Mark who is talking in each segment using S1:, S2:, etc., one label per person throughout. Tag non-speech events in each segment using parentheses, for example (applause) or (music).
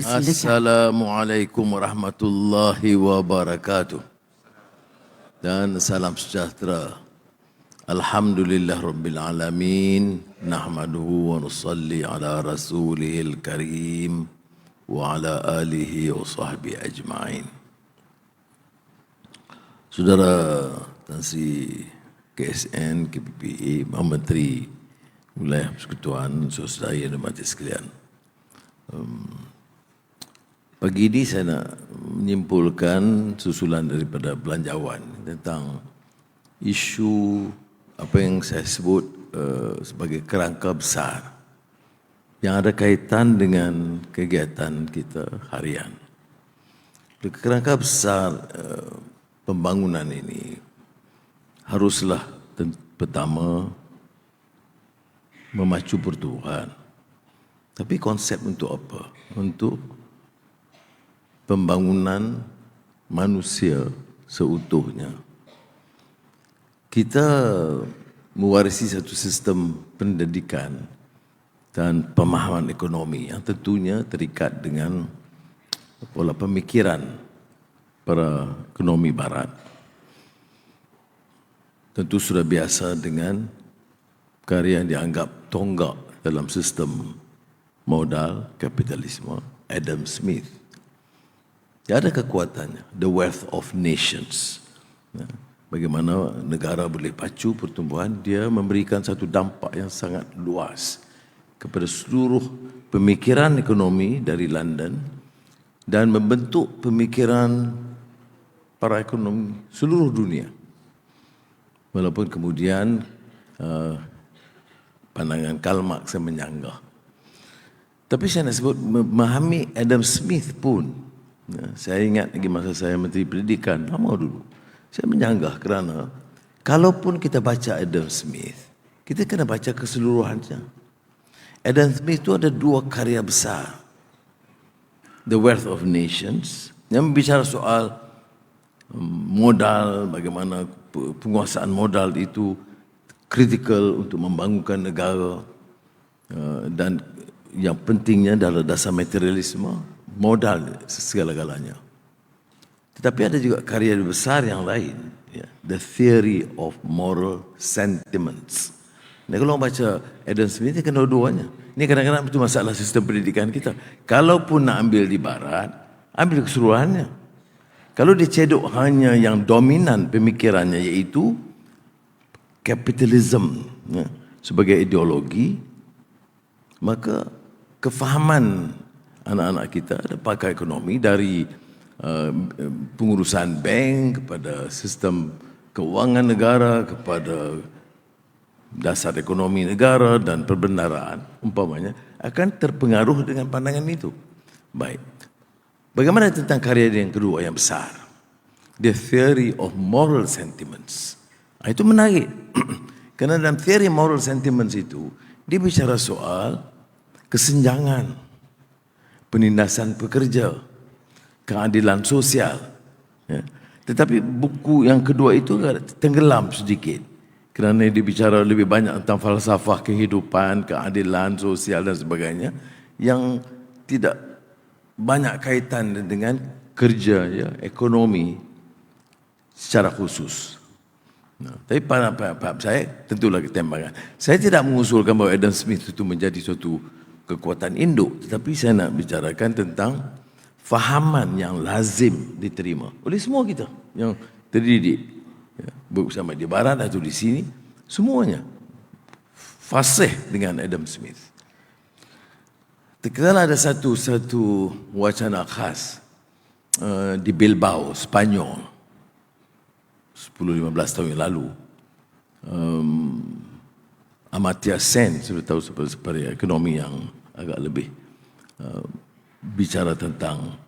S1: Assalamualaikum warahmatullahi wabarakatuh. Dan salam sejahtera. Alhamdulillah Rabbil Alamin. Nahmaduhu wa nusalli ala rasulihil karim. Wa ala alihi wa sahbihi ajma'in. Saudara Tan Sri KSN, KPPA, Menteri Wilayah Persekutuan, saudara yang mati sekalian. Um, Pagi ini saya nak menyimpulkan susulan daripada belanjawan tentang isu apa yang saya sebut uh, sebagai kerangka besar yang ada kaitan dengan kegiatan kita harian. Kerangka besar uh, pembangunan ini haruslah pertama memacu pertumbuhan. Tapi konsep untuk apa? Untuk pembangunan manusia seutuhnya. Kita mewarisi satu sistem pendidikan dan pemahaman ekonomi yang tentunya terikat dengan pola pemikiran para ekonomi barat. Tentu sudah biasa dengan karya yang dianggap tonggak dalam sistem modal kapitalisme Adam Smith. Dia ada kekuatannya. The wealth of nations. Ya. Bagaimana negara boleh pacu pertumbuhan, dia memberikan satu dampak yang sangat luas kepada seluruh pemikiran ekonomi dari London dan membentuk pemikiran para ekonomi seluruh dunia. Walaupun kemudian uh, pandangan Karl Marx yang menyanggah. Tapi saya nak sebut memahami Adam Smith pun Ya, saya ingat lagi masa saya Menteri Pendidikan, lama dulu. Saya menyanggah kerana kalaupun kita baca Adam Smith, kita kena baca keseluruhannya. Adam Smith itu ada dua karya besar. The Wealth of Nations, yang berbicara soal um, modal, bagaimana penguasaan modal itu kritikal untuk membangunkan negara uh, dan yang pentingnya adalah dasar materialisme modal segala-galanya. Tetapi ada juga karya besar yang lain. Ya. The Theory of Moral Sentiments. Ini kalau orang baca Adam Smith, ini kena dua-duanya. Ini kadang-kadang itu masalah sistem pendidikan kita. Kalaupun nak ambil di barat, ambil keseluruhannya. Kalau dia cedok hanya yang dominan pemikirannya iaitu kapitalisme ya, sebagai ideologi, maka kefahaman anak-anak kita ada pakar ekonomi dari uh, pengurusan bank kepada sistem keuangan negara kepada dasar ekonomi negara dan perbendaraan umpamanya akan terpengaruh dengan pandangan itu. Baik. Bagaimana tentang karya yang kedua yang besar? The Theory of Moral Sentiments. Ah, itu menarik. (clears throat) Karena dalam theory moral sentiments itu, dia bicara soal kesenjangan penindasan pekerja, keadilan sosial. Ya. Tetapi buku yang kedua itu tenggelam sedikit kerana dia bicara lebih banyak tentang falsafah kehidupan, keadilan sosial dan sebagainya yang tidak banyak kaitan dengan kerja, ya, ekonomi secara khusus. Nah, tapi pada saya tentulah ketembakan. Saya tidak mengusulkan bahawa Adam Smith itu menjadi suatu kekuatan induk. Tetapi saya nak bicarakan tentang fahaman yang lazim diterima oleh semua kita yang terdidik. Ya, bersama di barat atau di sini semuanya. Fasih dengan Adam Smith. Terkenal ada satu satu wacana khas uh, di Bilbao Spanyol. 10-15 tahun yang lalu. Um, Amartya Sen sudah tahu seperti ekonomi yang agak lebih uh, bicara tentang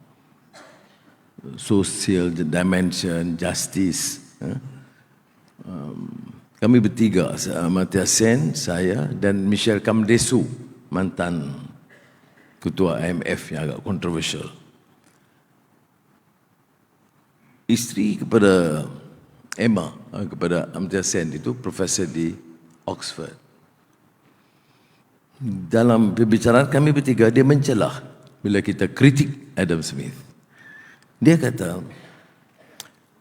S1: social dimension, justice. Uh. Um, kami bertiga, Matthias Sen, saya dan Michelle Kamdesu, mantan ketua IMF yang agak kontroversial. Isteri kepada Emma, uh, kepada Amartya Sen itu profesor di Oxford dalam perbicaraan kami bertiga dia mencelah bila kita kritik Adam Smith. Dia kata,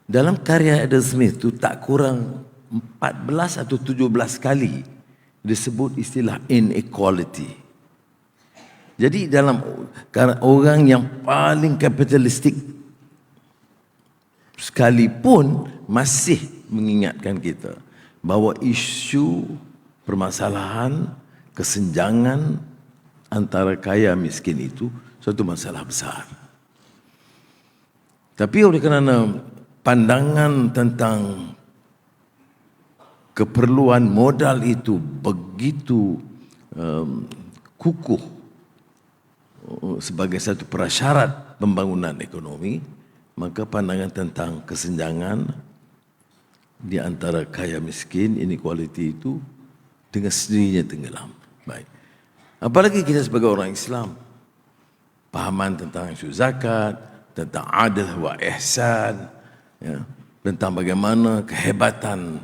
S1: dalam karya Adam Smith tu tak kurang 14 atau 17 kali disebut istilah inequality. Jadi dalam orang yang paling kapitalistik sekalipun masih mengingatkan kita bahawa isu permasalahan kesenjangan antara kaya miskin itu suatu masalah besar. Tapi oleh kerana pandangan tentang keperluan modal itu begitu um, kukuh uh, sebagai satu prasyarat pembangunan ekonomi, maka pandangan tentang kesenjangan di antara kaya miskin, inequality itu dengan sendirinya tenggelam. Baik. Apalagi kita sebagai orang Islam, pahaman tentang isu zakat, tentang adil wa ihsan, ya, tentang bagaimana kehebatan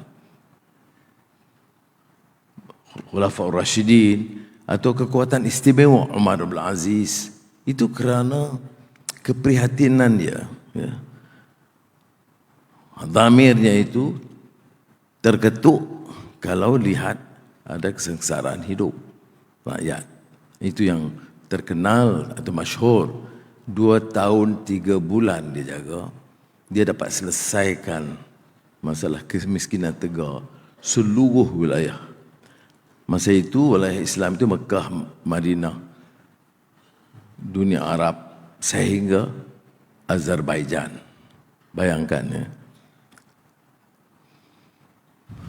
S1: Khulafaur Rashidin atau kekuatan istimewa Umar bin Aziz itu kerana keprihatinan dia ya. Dhamirnya itu terketuk kalau lihat ada kesengsaraan hidup rakyat. Itu yang terkenal atau masyhur. Dua tahun, tiga bulan dia jaga. Dia dapat selesaikan masalah kemiskinan tegar seluruh wilayah. Masa itu wilayah Islam itu Mekah, Madinah, dunia Arab sehingga Azerbaijan. Bayangkan ya.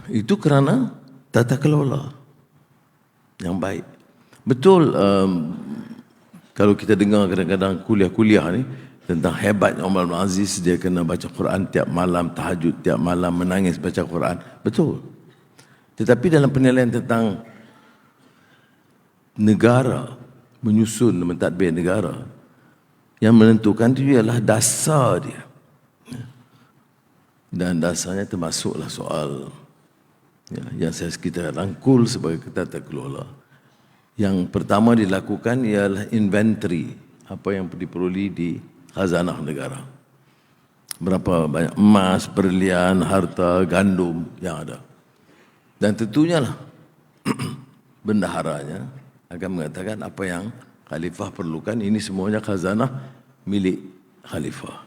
S1: Itu kerana tata kelola yang baik. Betul um, kalau kita dengar kadang-kadang kuliah-kuliah ni tentang hebatnya Umar bin Aziz dia kena baca Quran tiap malam tahajud tiap malam menangis baca Quran. Betul. Tetapi dalam penilaian tentang negara menyusun mentadbir negara yang menentukan itu ialah dasar dia. Dan dasarnya termasuklah soal ya, yang saya kita rangkul sebagai tata kelola yang pertama dilakukan ialah inventory apa yang diperoleh di khazanah negara. Berapa banyak emas, berlian, harta, gandum yang ada. Dan tentunya lah (clears throat) bendaharanya akan mengatakan apa yang khalifah perlukan ini semuanya khazanah milik khalifah.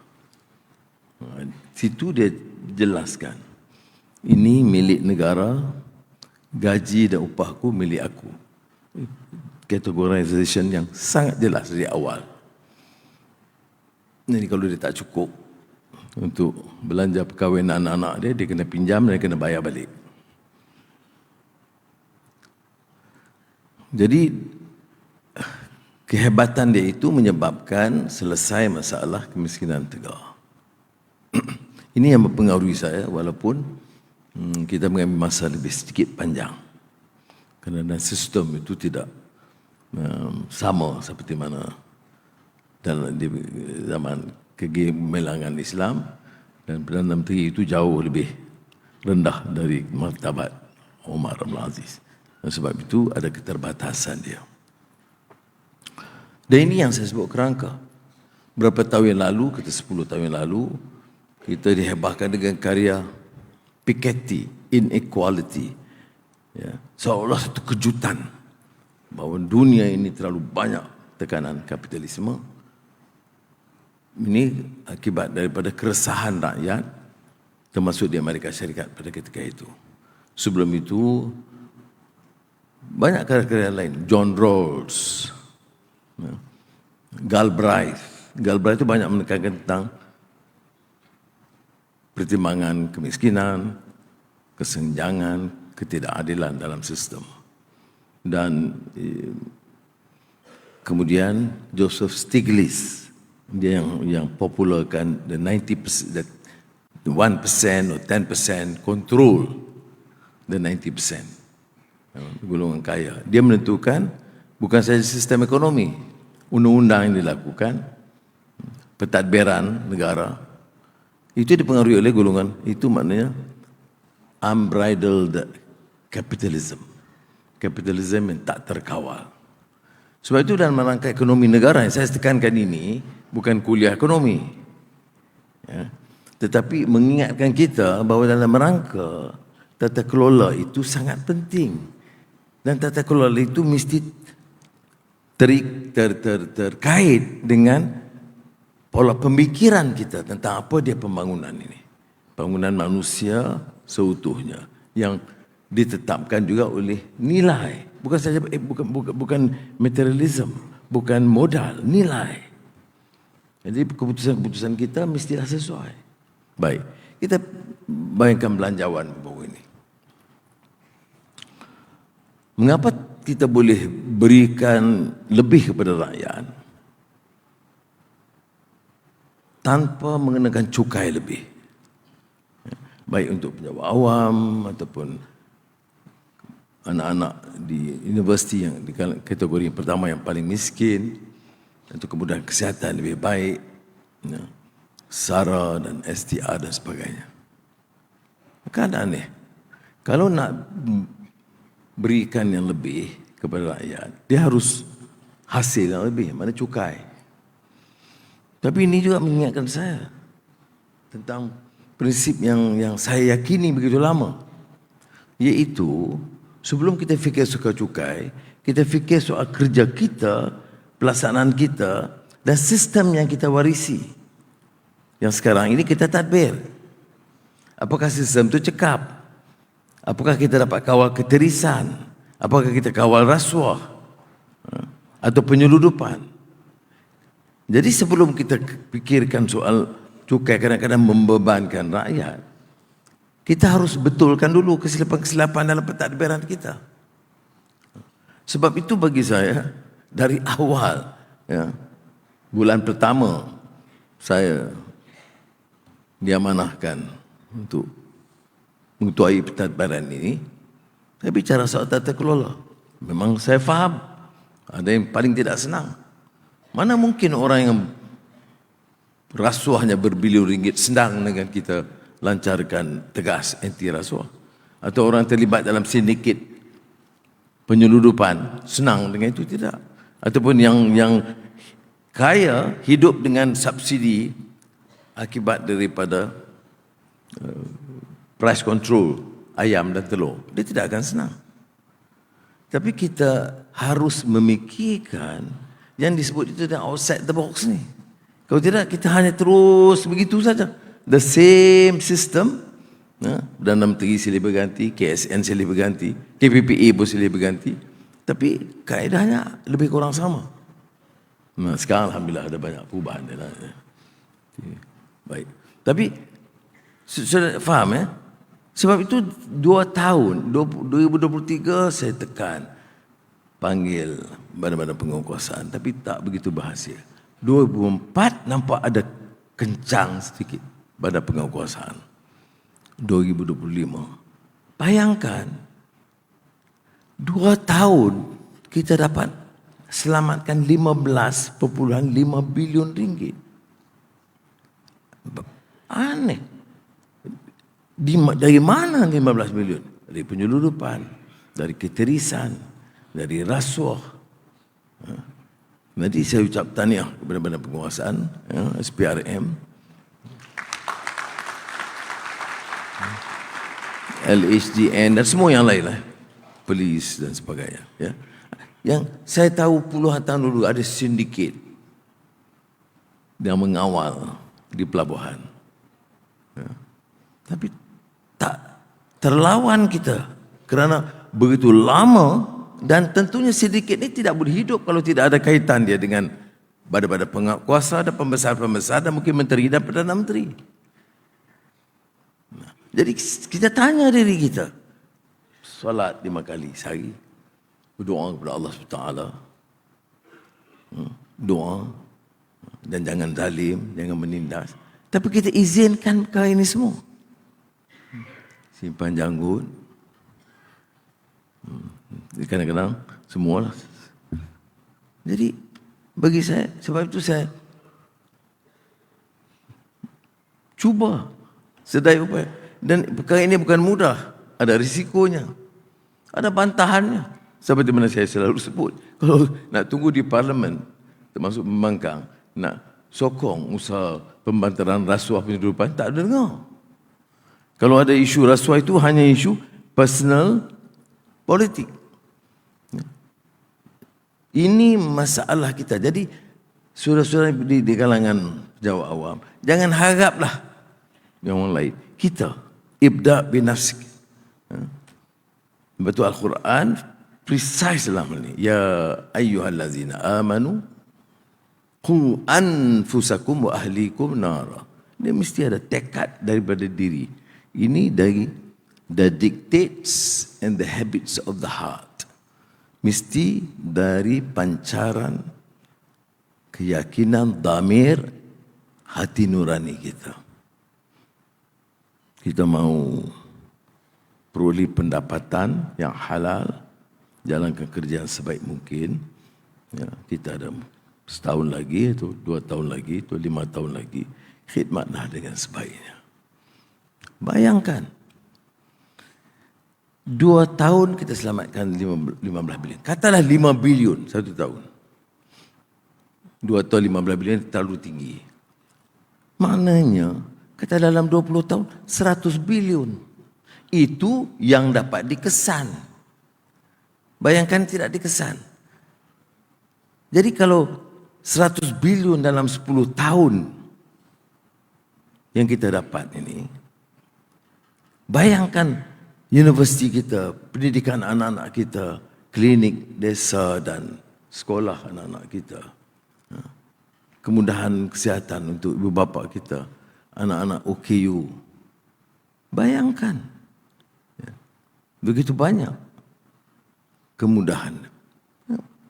S1: Situ dia jelaskan. Ini milik negara, gaji dan upahku milik aku categorization yang sangat jelas dari awal. Jadi kalau dia tak cukup untuk belanja perkahwinan anak-anak dia, dia kena pinjam dan kena bayar balik. Jadi kehebatan dia itu menyebabkan selesai masalah kemiskinan tegar. (clears throat) Ini yang mempengaruhi saya walaupun hmm, kita mengambil masa lebih sedikit panjang. Kerana sistem itu tidak um, sama seperti mana dalam di zaman kegemilangan Islam dan Perdana Menteri itu jauh lebih rendah dari martabat Umar bin Aziz. Dan sebab itu ada keterbatasan dia. Dan ini yang saya sebut kerangka. Berapa tahun yang lalu, kita 10 tahun yang lalu, kita dihebahkan dengan karya Piketty, Inequality, ya, seolah satu kejutan bahawa dunia ini terlalu banyak tekanan kapitalisme. Ini akibat daripada keresahan rakyat termasuk di Amerika Syarikat pada ketika itu. Sebelum itu banyak karya-karya lain. John Rawls ya, Galbraith. Galbraith itu banyak menekankan tentang pertimbangan kemiskinan kesenjangan ketidakadilan dalam sistem. Dan eh, kemudian Joseph Stiglitz dia yang yang popularkan the 90% the 1% or 10% control the 90% golongan kaya. Dia menentukan bukan saja sistem ekonomi, undang-undang yang dilakukan, pentadbiran negara itu dipengaruhi oleh golongan itu maknanya unbridled capitalism. Capitalism yang tak terkawal. Sebab itu dalam rangka ekonomi negara yang saya tekankan ini bukan kuliah ekonomi. Ya. Tetapi mengingatkan kita bahawa dalam rangka tata kelola itu sangat penting. Dan tata kelola itu mesti ter, ter, ter, terkait dengan pola pemikiran kita tentang apa dia pembangunan ini. Pembangunan manusia seutuhnya yang ditetapkan juga oleh nilai bukan saja eh, bukan, bukan bukan materialism, bukan modal, nilai. Jadi keputusan-keputusan kita mestilah sesuai. Baik, kita bayangkan belanjawan bawah ini. Mengapa kita boleh berikan lebih kepada rakyat tanpa mengenakan cukai lebih? Baik untuk penjawat awam ataupun anak-anak di universiti yang di kategori yang pertama yang paling miskin untuk kemudahan kesihatan lebih baik ya, SARA dan STR dan sebagainya. Kan aneh kalau nak berikan yang lebih kepada rakyat dia harus hasil yang lebih mana cukai. Tapi ini juga mengingatkan saya tentang prinsip yang yang saya yakini begitu lama iaitu Sebelum kita fikir suka cukai, kita fikir soal kerja kita, pelaksanaan kita dan sistem yang kita warisi. Yang sekarang ini kita tadbir. Apakah sistem itu cekap? Apakah kita dapat kawal keterisan? Apakah kita kawal rasuah? Ha? Atau penyeludupan? Jadi sebelum kita fikirkan soal cukai kadang-kadang membebankan rakyat, kita harus betulkan dulu kesilapan-kesilapan dalam pentadbiran kita. Sebab itu bagi saya dari awal ya, bulan pertama saya diamanahkan untuk mengetuai pentadbiran ini saya bicara soal tata kelola. Memang saya faham ada yang paling tidak senang. Mana mungkin orang yang rasuahnya berbilion ringgit senang dengan kita lancarkan tegas anti rasuah. Atau orang terlibat dalam sindiket penyeludupan senang dengan itu tidak. Ataupun yang yang kaya hidup dengan subsidi akibat daripada uh, price control ayam dan telur. Dia tidak akan senang. Tapi kita harus memikirkan yang disebut itu dan outside the box ni. Kalau tidak kita hanya terus begitu saja the same system ya, dan Menteri silih berganti, KSN silih berganti, KPPA pun silih berganti. Tapi kaedahnya lebih kurang sama. Nah, sekarang Alhamdulillah ada banyak perubahan. Ya. Baik. Tapi, sudah faham ya? Sebab itu dua tahun, 2023 saya tekan panggil badan-badan penguasaan. Tapi tak begitu berhasil. 2004 nampak ada kencang sedikit pada penguasaan 2025. Bayangkan dua tahun kita dapat selamatkan 15.5 bilion ringgit. Aneh. Di, dari mana 15 bilion? Dari penyeludupan, dari keterisan, dari rasuah. Nanti saya ucap tahniah kepada penguasaan ya, SPRM LHDN dan semua yang lain lah. Polis dan sebagainya. Ya. Yang saya tahu puluhan tahun dulu ada sindiket yang mengawal di pelabuhan. Ya. Tapi tak terlawan kita kerana begitu lama dan tentunya sindiket ini tidak boleh hidup kalau tidak ada kaitan dia dengan badan-badan penguasa dan pembesar-pembesar dan mungkin menteri dan perdana menteri. Jadi kita tanya diri kita. Salat lima kali sehari. Berdoa kepada Allah SWT. Hmm, doa. Dan jangan zalim, jangan menindas. Tapi kita izinkan perkara ini semua. Simpan janggut. Hmm, kadang-kadang semua lah. Jadi bagi saya, sebab itu saya cuba sedaya upaya dan perkara ini bukan mudah. Ada risikonya. Ada bantahannya. Seperti mana saya selalu sebut. (laughs) Kalau nak tunggu di parlimen, termasuk membangkang, nak sokong usaha pembantaran rasuah penyeludupan, tak ada dengar. Kalau ada isu rasuah itu hanya isu personal politik. Ini masalah kita. Jadi, saudara-saudara di, di kalangan jawab awam, jangan haraplah yang lain. Kita, ibda bin nafsik. Betul Al-Quran precise dalam hal ini. Ya ayyuhallazina amanu qu anfusakum wa ahlikum nara. Ini mesti ada tekad daripada diri. Ini dari the dictates and the habits of the heart. Mesti dari pancaran keyakinan damir hati nurani kita. Kita mau peroleh pendapatan yang halal, jalankan kerja yang sebaik mungkin. Ya, kita ada setahun lagi, itu dua tahun lagi, itu lima tahun lagi, khidmatlah dengan sebaiknya. Bayangkan, dua tahun kita selamatkan lima belas bilion. Katalah lima bilion satu tahun. Dua tahun lima belas bilion terlalu tinggi. Maknanya, kata dalam dua puluh tahun, seratus bilion itu yang dapat dikesan. Bayangkan tidak dikesan. Jadi kalau 100 bilion dalam 10 tahun yang kita dapat ini, bayangkan universiti kita, pendidikan anak-anak kita, klinik desa dan sekolah anak-anak kita. Ha, kemudahan kesihatan untuk ibu bapa kita, anak-anak OKU. Bayangkan begitu banyak kemudahan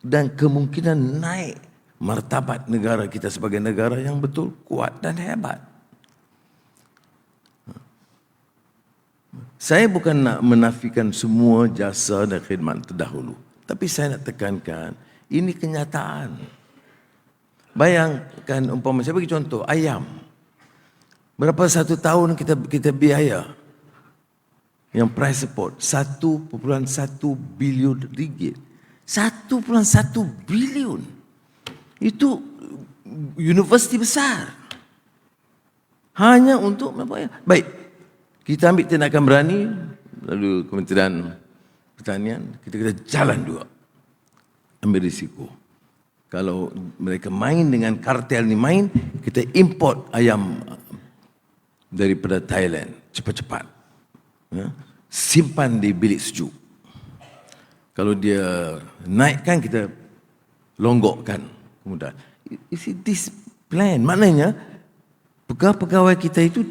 S1: dan kemungkinan naik martabat negara kita sebagai negara yang betul kuat dan hebat. Saya bukan nak menafikan semua jasa dan khidmat terdahulu. Tapi saya nak tekankan, ini kenyataan. Bayangkan umpama, saya bagi contoh, ayam. Berapa satu tahun kita kita biaya yang price support 1.1 bilion ringgit. 1.1 bilion. Itu universiti besar. Hanya untuk apa ya? Baik. Kita ambil tindakan berani lalu Kementerian Pertanian kita kita jalan dua. Ambil risiko. Kalau mereka main dengan kartel ni main, kita import ayam daripada Thailand cepat-cepat ya, simpan di bilik sejuk. Kalau dia naikkan kita longgokkan kemudian. Isi this plan maknanya pegawai-pegawai kita itu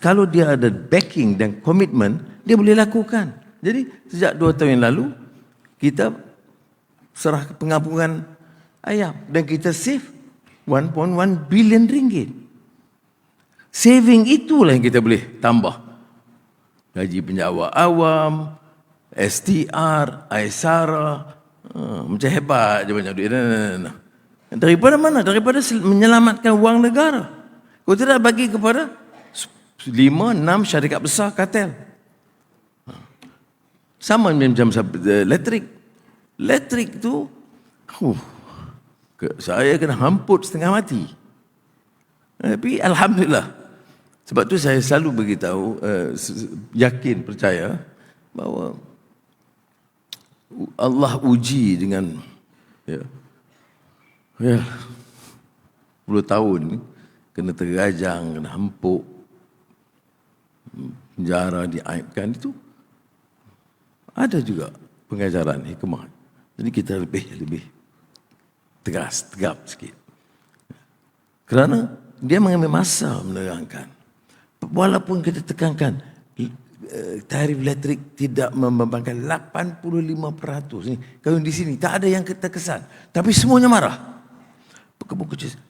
S1: kalau dia ada backing dan komitmen dia boleh lakukan. Jadi sejak dua tahun yang lalu kita serah pengampungan ayam dan kita save 1.1 billion ringgit. Saving itulah yang kita boleh tambah gaji penjawat awam, STR, Aisara, uh, macam hebat je banyak duit. Nah, nah, nah. Daripada mana? Daripada menyelamatkan wang negara. Kau tidak bagi kepada lima, enam syarikat besar kartel. Sama macam elektrik. Elektrik tu, huh, saya kena hamput setengah mati. Tapi Alhamdulillah, sebab tu saya selalu beritahu, uh, yakin, percaya bahawa Allah uji dengan ya, ya, 10 tahun kena tergajang, kena hempuk, penjara, diaibkan itu ada juga pengajaran hikmah. Jadi kita lebih lebih tegas, tegap sikit. Kerana dia mengambil masa menerangkan walaupun kita tekankan eh, tarif elektrik tidak membebankan 85% ni kalau di sini tak ada yang kita kesan tapi semuanya marah.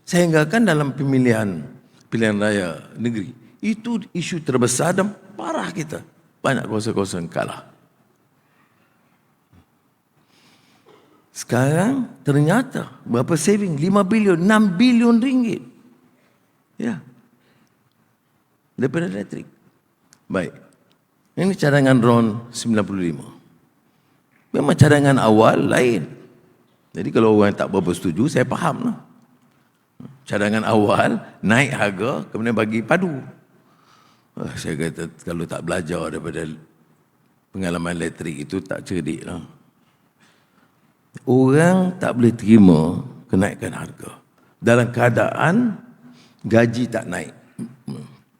S1: Sehingga kan dalam pemilihan pilihan raya negeri. Itu isu terbesar dan parah kita. Banyak kuasa-kuasa kalah. Sekarang ternyata berapa saving? 5 bilion 6 bilion ringgit. Ya daripada elektrik. Baik. Ini cadangan RON 95. Memang cadangan awal lain. Jadi kalau orang tak berapa setuju, saya faham lah. Cadangan awal, naik harga, kemudian bagi padu. Uh, saya kata, kalau tak belajar daripada pengalaman elektrik itu, tak cerdik lah. Orang tak boleh terima kenaikan harga. Dalam keadaan gaji tak naik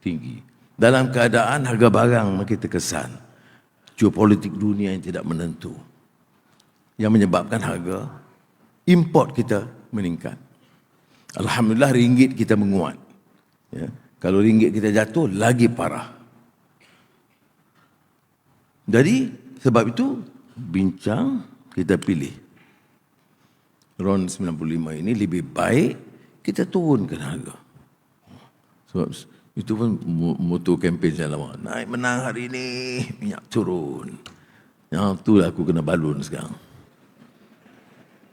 S1: tinggi. Dalam keadaan harga barang makin terkesan. Geopolitik dunia yang tidak menentu. Yang menyebabkan harga import kita meningkat. Alhamdulillah ringgit kita menguat. Ya. Kalau ringgit kita jatuh, lagi parah. Jadi, sebab itu, bincang kita pilih. RON 95 ini lebih baik kita turunkan harga. Sebab itu pun moto kempen saya lama. Naik menang hari ini, minyak turun. Yang tu aku kena balun sekarang.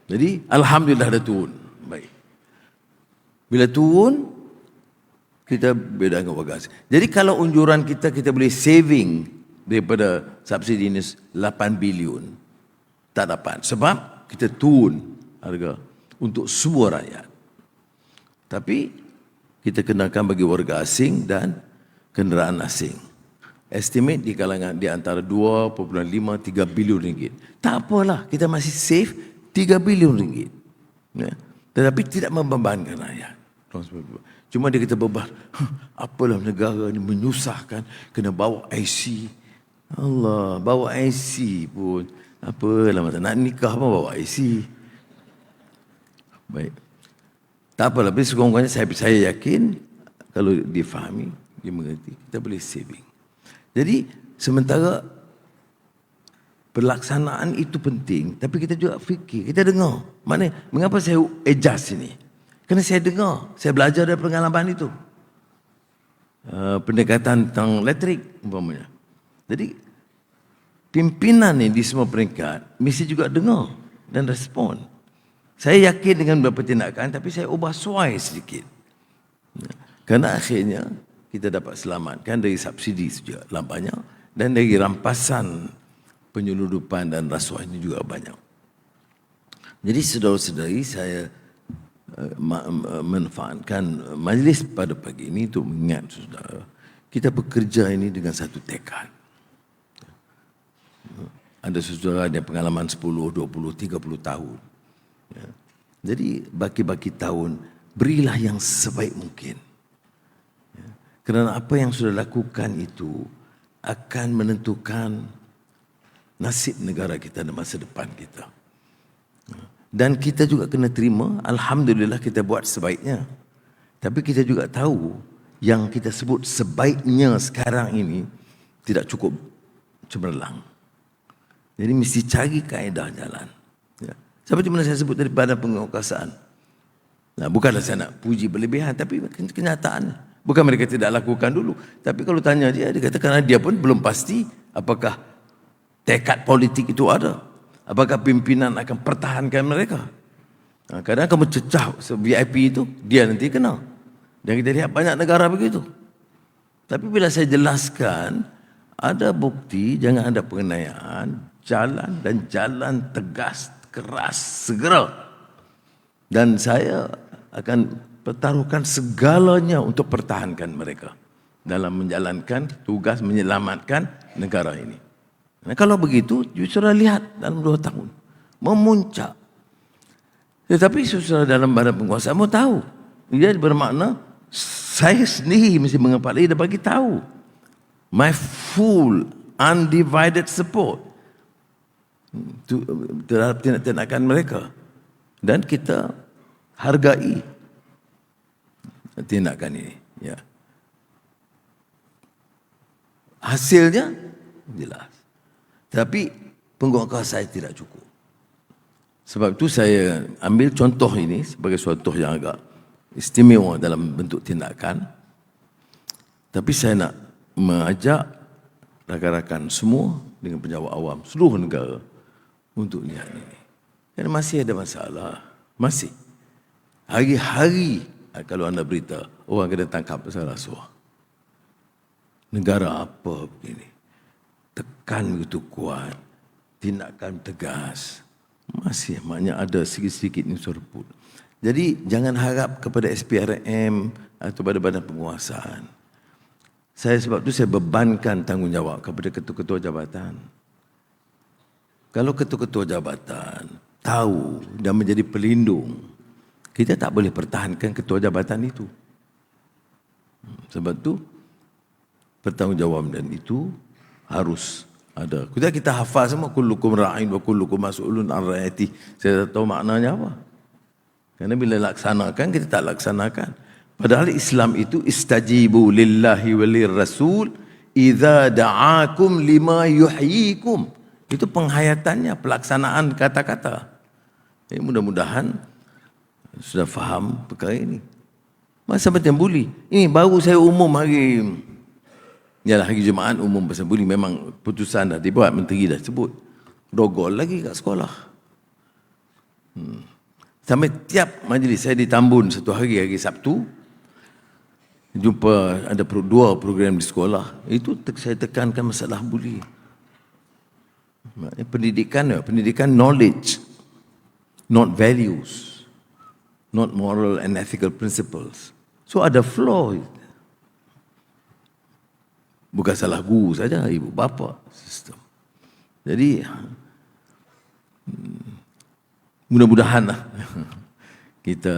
S1: Jadi, Alhamdulillah dah turun. Baik. Bila turun, kita beda dengan wagas. Jadi kalau unjuran kita, kita boleh saving daripada subsidi ini 8 bilion. Tak dapat. Sebab kita turun harga untuk semua rakyat. Tapi kita kenakan bagi warga asing dan kenderaan asing. Estimate di kalangan di antara 2.5 3 bilion ringgit. Tak apalah, kita masih save 3 bilion ringgit. Ya. Tetapi tidak membebankan rakyat. Cuma dia kata beban, (laughs) apalah negara ini menyusahkan kena bawa IC. Allah, bawa IC pun. Apalah nak nikah pun bawa IC. Baik. Tak apa lebih sekurang-kurangnya saya, saya yakin kalau difahami, dia mengerti, kita boleh saving. Jadi sementara pelaksanaan itu penting, tapi kita juga fikir, kita dengar. Mana, mengapa saya adjust ini? Kerana saya dengar, saya belajar dari pengalaman itu. Uh, pendekatan tentang elektrik, umpamanya. Jadi, pimpinan ini di semua peringkat, mesti juga dengar dan respon. Saya yakin dengan beberapa tindakan tapi saya ubah suai sedikit. Kerana akhirnya kita dapat selamatkan dari subsidi juga banyak dan dari rampasan penyeludupan dan rasuah ini juga banyak. Jadi saudara-saudari saya uh, manfaatkan majlis pada pagi ini untuk mengingat saudara kita bekerja ini dengan satu tekad. Ada saudara ada pengalaman 10, 20, 30 tahun. Ya. Jadi baki-baki tahun berilah yang sebaik mungkin. Ya. Kerana apa yang sudah lakukan itu akan menentukan nasib negara kita dan masa depan kita. Ya. Dan kita juga kena terima, Alhamdulillah kita buat sebaiknya. Tapi kita juga tahu yang kita sebut sebaiknya sekarang ini tidak cukup cemerlang. Jadi mesti cari kaedah jalan. Ya. Seperti mana saya sebut daripada penguasaan. Nah, bukanlah saya nak puji berlebihan, tapi kenyataan. Bukan mereka tidak lakukan dulu. Tapi kalau tanya dia, dia kata kerana dia pun belum pasti apakah tekad politik itu ada. Apakah pimpinan akan pertahankan mereka. Nah, kadang kamu cecah VIP itu, dia nanti kena. Dan kita lihat banyak negara begitu. Tapi bila saya jelaskan, ada bukti, jangan ada pengenayaan, jalan dan jalan tegas keras segera. Dan saya akan pertaruhkan segalanya untuk pertahankan mereka dalam menjalankan tugas menyelamatkan negara ini. Nah, kalau begitu, saudara lihat dalam dua tahun. Memuncak. Tetapi saudara dalam badan penguasa mau tahu, dia bermakna saya sendiri mesti mengepalai dan bagi tahu. My full undivided support terhadap tindakan mereka. Dan kita hargai tindakan ini ya. Hasilnya jelas. Tapi penguasa saya tidak cukup. Sebab itu saya ambil contoh ini sebagai suatu yang agak istimewa dalam bentuk tindakan. Tapi saya nak mengajak rakan-rakan semua dengan penjawab awam seluruh negara untuk lihat ini. Dan masih ada masalah. Masih. Hari-hari kalau anda berita, orang kena tangkap pasal rasuah. Negara apa begini? Tekan begitu kuat. Tindakan tegas. Masih, maknanya ada sedikit-sedikit ni serput. Jadi jangan harap kepada SPRM atau pada badan penguasaan. Saya sebab tu saya bebankan tanggungjawab kepada ketua-ketua jabatan. Kalau ketua-ketua jabatan tahu dan menjadi pelindung, kita tak boleh pertahankan ketua jabatan itu. Sebab tu pertanggungjawaban itu harus ada. Kita kita hafal semua kullukum ra'in wa kullukum mas'ulun an ra'ati. Saya tak tahu maknanya apa. Karena bila laksanakan kita tak laksanakan. Padahal Islam itu istajibu lillahi walir rasul idza da'akum lima yuhyikum. Itu penghayatannya, pelaksanaan kata-kata. Eh, mudah-mudahan sudah faham perkara ini. Masa macam buli. Ini baru saya umum hari Yalah hari Jumaat umum pasal buli memang putusan dah dibuat menteri dah sebut. Dogol lagi kat sekolah. Hmm. Sampai tiap majlis saya di Tambun satu hari hari Sabtu jumpa ada dua program di sekolah itu saya tekankan masalah buli. Pendidikan, pendidikan knowledge, not values, not moral and ethical principles. So ada flaw. Bukan salah guru saja, ibu bapa sistem. Jadi hmm, mudah-mudahan lah (laughs) kita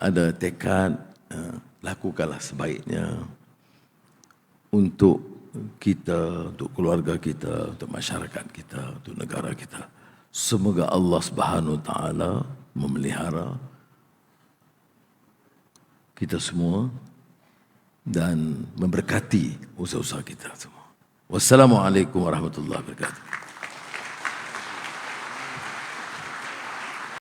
S1: ada tekad uh, lakukanlah sebaiknya untuk kita, untuk keluarga kita, untuk masyarakat kita, untuk negara kita. Semoga Allah Subhanahu Wa Taala memelihara kita semua dan memberkati usaha-usaha kita semua. Wassalamualaikum warahmatullahi wabarakatuh.